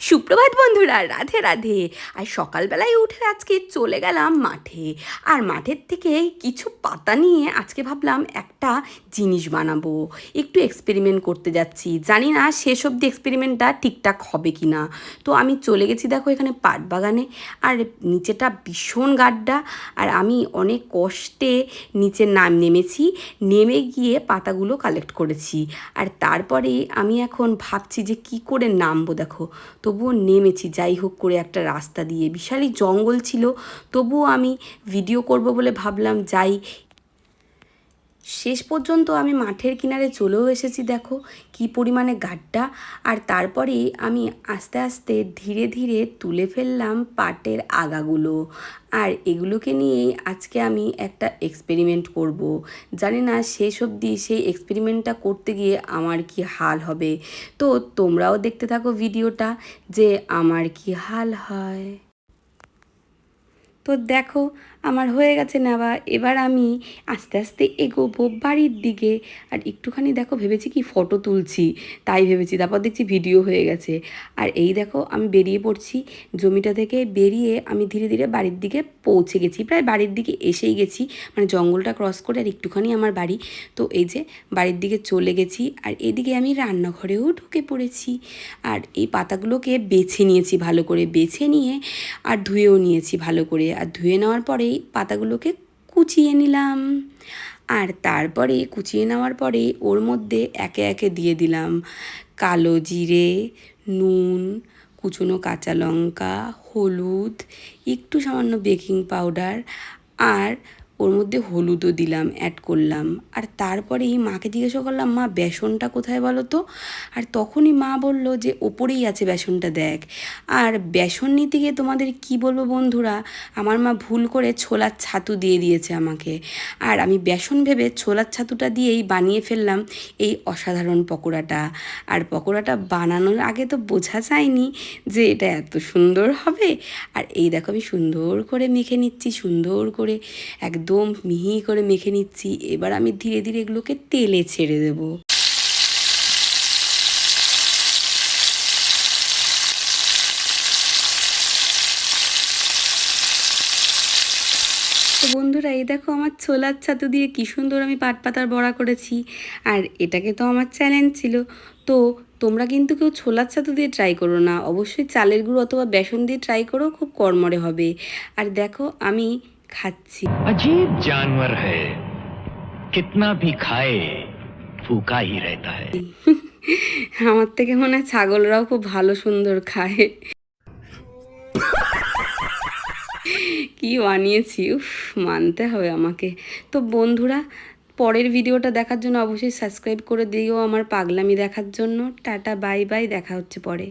সুপ্রভাত বন্ধুরা, রাধে রাধে। আর সকালবেলায় উঠে আজকে চলে গেলাম মাঠে। আর মাঠের থেকে কিছু পাতা নিয়ে আজকে ভাবলাম একটা জিনিস বানাবো। একটু এক্সপেরিমেন্ট করতে যাচ্ছি। জানি না শেষ অবধি এক্সপেরিমেন্টটা ঠিকঠাক হবে কি না তো আমি চলে গেছি দেখো এখানে পাট বাগানে। আর নিচেটা ভীষণ গাড্ডা। আর আমি অনেক কষ্টে নিচে নাম নেমেছি। নেমে গিয়ে পাতাগুলো কালেক্ট করেছি। আর তারপরে আমি এখন ভাবছি যে কি করে নামবো দেখো। তবুও নেমেছি, যাই হোক করে একটা রাস্তা দিয়ে। বিশালই জঙ্গল ছিল, তবুও আমি ভিডিও করব বলে ভাবলাম, যাই শেষ পর্যন্ত আমি মাঠের কিনারে চলেও এসেছি, দেখো কি পরিমাণে গাড্ডা। আর তারপরে আমি আস্তে আস্তে ধীরে ধীরে তুলে ফেললাম পাটের আগাগুলো। আর এগুলোকে নিয়েই আজকে আমি একটা এক্সপেরিমেন্ট করব। জানি না শেষ অবধি সেই এক্সপেরিমেন্টটা করতে গিয়ে আমার কি হাল হবে। তো তোমরাও দেখতে থাকো ভিডিওটা যে আমার কি হাল হয়। তো দেখো আমার হয়ে গেছে নেওয়া এবার আমি আস্তে আস্তে এগোবো বাড়ির দিকে। আর একটুখানি দেখো, ভেবেছি কি ফটো তুলছি, তাই ভেবেছি। তারপর দেখছি ভিডিও হয়ে গেছে। আর এই দেখো, আমি বেরিয়ে পড়ছি। জমিটা থেকে বেরিয়ে আমি ধীরে ধীরে বাড়ির দিকে পৌঁছে গেছি। প্রায় বাড়ির দিকে এসেই গেছি। মানে জঙ্গলটা ক্রস করে আর একটুখানি আমার বাড়ি। তো এই যে বাড়ির দিকে চলে গেছি। আর এদিকে আমি রান্নাঘরেও ঢুকে পড়েছি। আর এই পাতাগুলোকে বেছে নিয়েছি ভালো করে। বেছে নিয়ে আর ধুয়েও নিয়েছি ভালো করে। আর ধুয়ে নেওয়ার পরেই পাতাগুলোকে কুচিয়ে নিলাম। আর তারপরে কুচিয়ে নেওয়ার পরে ওর মধ্যে একে একে দিয়ে দিলাম। কালো জিরে, নুন, কুচনো কাঁচা লঙ্কা, হলুদ, একটু সামান্য বেকিং পাউডার, আর ওর মধ্যে হলুদও দিলাম অ্যাড করলাম। আর তারপরেই মাকে জিজ্ঞাসা করলাম, মা, বেসনটা কোথায় বলো তো? আর তখনই মা বলল যে, ওপরেই আছে বেসনটা, দেখ। আর বেসন নিতে গিয়ে তোমাদের কি বলব বন্ধুরা, আমার মা ভুল করে ছোলার ছাতু দিয়ে দিয়েছে আমাকে। আর আমি বেসন ভেবে ছোলার ছাতুটা দিয়েই বানিয়ে ফেললাম এই অসাধারণ পকোড়াটা। আর পকোড়াটা বানানোর আগে তো বোঝা যায়নি যে এটা এত সুন্দর হবে। আর এই দেখো আমি সুন্দর করে মেখে নিচ্ছি, সুন্দর করে। একদম মিহি করে মেখে নিচ্ছি, এবার আমি ধীরে ধীরে এগুলোকে তেলে ছেড়ে দেবো। তো বন্ধুরা, এই দেখো আমার ছোলার ছাতু দিয়ে কী সুন্দর আমি পাট পাতার বড়া করেছি, আর এটাকে তো আমার চ্যালেঞ্জ ছিল। তো তোমরা কিন্তু কেউ ছোলার ছাতু দিয়ে ট্রাই করো না, অবশ্যই চালের গুঁড়ো অথবা বেসন দিয়ে ট্রাই করো, খুব কর্মরে হবে। আর দেখো আমি খাচ্ছি अजीब जानवर है कितना भी खाए फूका ही रहता है আমার থেকে মনে হয় ছাগলরাও খুব ভালো সুন্দর খায় কি বানিয়েছি উফ মানতে হবে আমাকে তো বন্ধুরা পরের ভিডিওটা দেখার জন্য অবশ্যই সাবস্ক্রাইব করে দিও আমার পাগলামি দেখার জন্য টাটা বাই বাই দেখা হচ্ছে পরে